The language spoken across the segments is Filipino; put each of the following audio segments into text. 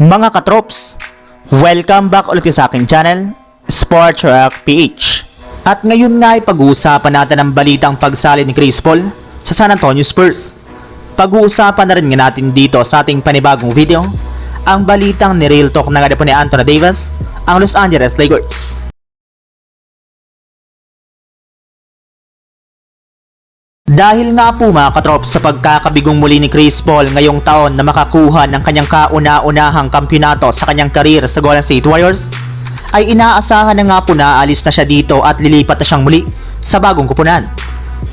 Mga katrops, welcome back ulit sa aking channel, Sports Rock PH. At ngayon nga ay pag-uusapan natin ang balitang pagsali ni Chris Paul sa San Antonio Spurs. Pag-uusapan na rin nga natin dito sa ating panibagong video, ang balitang ni Real Talk na nga ni Anthony Davis, ang Los Angeles Lakers. Dahil nga po mga katrop sa pagkakabigong muli ni Chris Paul ngayong taon na makakuha ng kanyang kauna-unahang kampyonato sa kanyang karir sa Golden State Warriors, ay inaasahan na nga po na aalis na siya dito at lilipat na siyang muli sa bagong kupunan.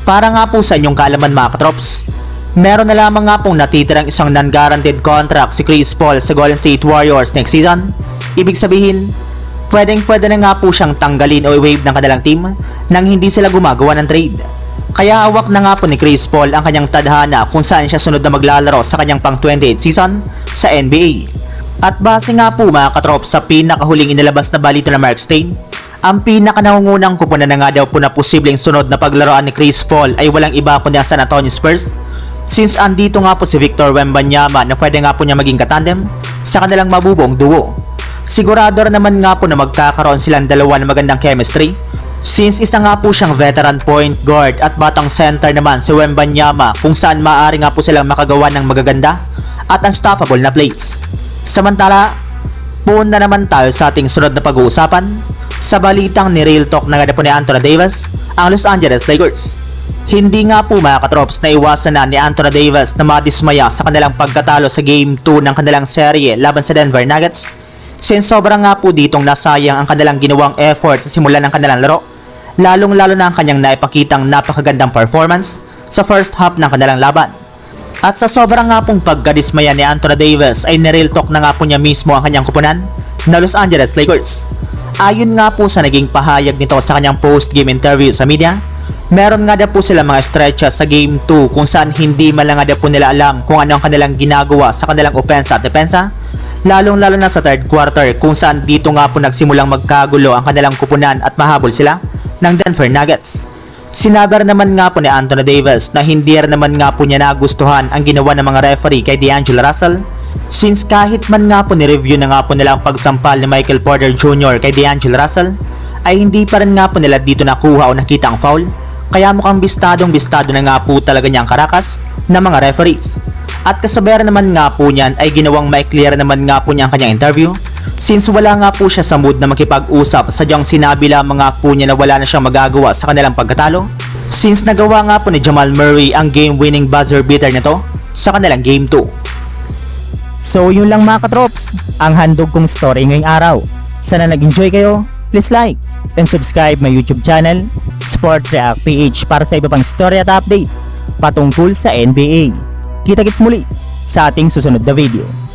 Para nga po sa inyong kaalaman mga katrops, meron na lamang nga pong natitirang isang non-guaranteed contract si Chris Paul sa Golden State Warriors next season. Ibig sabihin, pwedeng pwede na nga po siyang tanggalin o i-waive ng kanilang team nang hindi sila gumagawa ng trade. Kaya hawak na nga po ni Chris Paul ang kanyang tadhana kung saan siya sunod na maglalaro sa kanyang pang 28 season sa NBA. At base nga po mga katrop sa pinakahuling inilabas na balita ng Mark Stein, ang pinakanangungunang kupunan na nga daw po na posibleng sunod na paglaruan ni Chris Paul ay walang iba kundi ang San Antonio Spurs since andito nga po si Victor Wembanyama na pwede nga po niya maging katandem sa kanilang mabubong duo. Sigurado naman nga po na magkakaroon silang dalawa ng magandang chemistry Since isa nga po siyang veteran point guard at batang center naman si Wembanyama kung saan maaari nga po silang makagawa ng magaganda at unstoppable na plays. Samantala, Puuna naman tayo sa ating sunod na pag-uusapan sa balitang ni Real Talk na nga po ni Anthony Davis, ang Los Angeles Lakers. Hindi nga po mga katrops na iwasan na ni Anthony Davis na madismaya sa kanilang pagkatalo sa Game 2 ng kanilang serye laban sa Denver Nuggets since sobrang nga po ditong nasayang ang kanilang ginawang effort sa simula ng kanilang laro lalong lalo na ang kanyang naipakitang napakagandang performance sa first half ng kanilang laban. At sa sobrang nga pong pagkadismaya ni Anthony Davis ay nireal talk na nga po niya mismo ang kanyang kupunan na Los Angeles Lakers. Ayon nga po sa naging pahayag nito sa kanyang post-game interview sa media, meron nga daw po sila mga stretches sa Game 2 kung saan hindi man lang nga daw po nila alam kung ano ang kanilang ginagawa sa kanilang opensa at depensa, lalong lalo na sa third quarter kung saan dito nga po nagsimulang magkagulo ang kanilang kupunan at mahabol sila ng Denver Nuggets. Sinabi rin naman nga po ni Anthony Davis na hindi naman nga po niya nagustuhan ang ginawa ng mga referee kay D'Angelo Russell since kahit man nga po ni-review na nga po nila ang pagsampal ni Michael Porter Jr. kay D'Angelo Russell ay hindi pa rin nga po nila dito nakuha o nakita ang foul kaya mukhang bistadong bistado na nga po talaga niya ang karakas ng mga referees. At kasabayan naman nga po niyan ay ginawang maikliar naman nga po niya ang kanyang interview since wala nga po siya sa mood na makipag-usap sadyang sinabi lamang nga po niya na wala na siyang magagawa sa kanilang pagkatalo since nagawa nga po ni Jamal Murray ang game-winning buzzer beater nito sa kanilang game 2. So yun lang mga katrops, ang handog kong story ngayong araw. Sana nag-enjoy kayo, please like and subscribe my YouTube channel, Sports React PH para sa iba pang story at update patungkol sa NBA. Kita-kits muli sa ating susunod na video.